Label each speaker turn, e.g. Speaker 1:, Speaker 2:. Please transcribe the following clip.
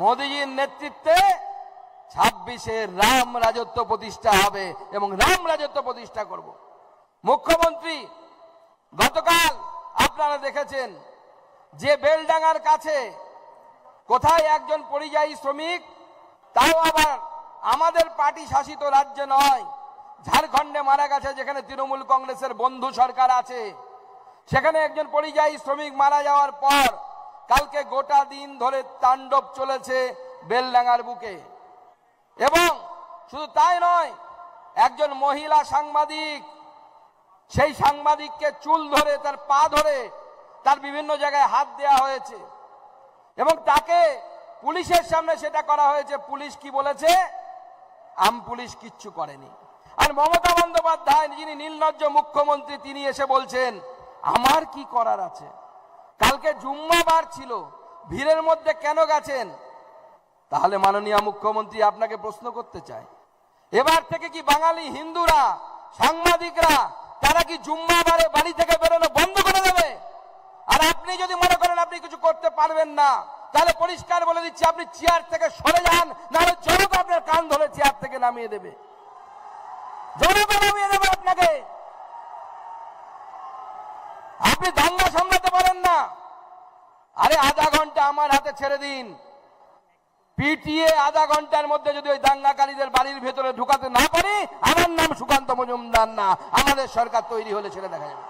Speaker 1: মোদীজির নেতৃত্বে ছাব্বিশে রাম রাজত্ব প্রতিষ্ঠা হবে এবং রাম রাজত্ব প্রতিষ্ঠা করব। মুখ্যমন্ত্রী, গতকাল আপনারা দেখেছেন যে বেলডাঙ্গার কাছে কোথায় একজন পরিযায়ী শ্রমিক, তাও আবার আমাদের পার্টি শাসিত রাজ্যে নয়, ঝাড়খণ্ডে মারা গেছে, যেখানে তৃণমূল কংগ্রেসের বন্ধু সরকার আছে। সেখানে একজন পরিযায়ী শ্রমিক মারা যাওয়ার পর কালকে গোটা দিন ধরে তাণ্ডব চলেছে বেলডাঙ্গার বুকে। এবং শুধু তাই নয়, একজন মহিলা সাংবাদিক, সেই সাংবাদিককে চুল ধরে, তার পা ধরে, তার বিভিন্ন জায়গায় হাত দেওয়া হয়েছে। এবং তাকে পুলিশের সামনে সেটা করা হয়েছে, পুলিশ কি বলেছে? আম পুলিশ কিচ্ছু করেনি। আর মমতা বন্দ্যোপাধ্যায় যিনি নীলনজ্জ মুখ্যমন্ত্রী, তিনি এসে বলছেন, আমার কি করার আছে? কালকে জুম্মাবার ছিল। ভিড়ের মধ্যে কেন গেছেন? তাহলে মাননীয় মুখ্যমন্ত্রী আপনাকে প্রশ্ন করতে চাই এবার থেকে কি বাঙালি হিন্দুরা, সাংবাদিকরা, তারা কি জুম্মাবারে বাড়ি থেকে বেরোনো বন্ধ করে দেবে? আর আপনি যদি মনে করেন আপনি কিছু করতে পারবেন না, তাহলে পরিষ্কার বলে দিচ্ছি, আপনি চেয়ার থেকে সরে যান, নাহলে জনতা আপনার কান ধরে চেয়ার থেকে নামিয়ে দেবে। জনতা নামিয়ে দেবে আপনাকে। আপনি দাঙ্গা সামলাতে পারেন না আরে আধা ঘণ্টা আমার হাতে ছেড়ে দিন। পিটিয়ে আধা ঘণ্টার মধ্যে যদি ওই দাঙ্গাকারীদের বাড়ির ভেতরে ঢুকাতে না পারি, আমার নাম সুকান্ত মজুমদার না। আমাদের সরকার তৈরি হলে ছেড়ে দেখা যাবে।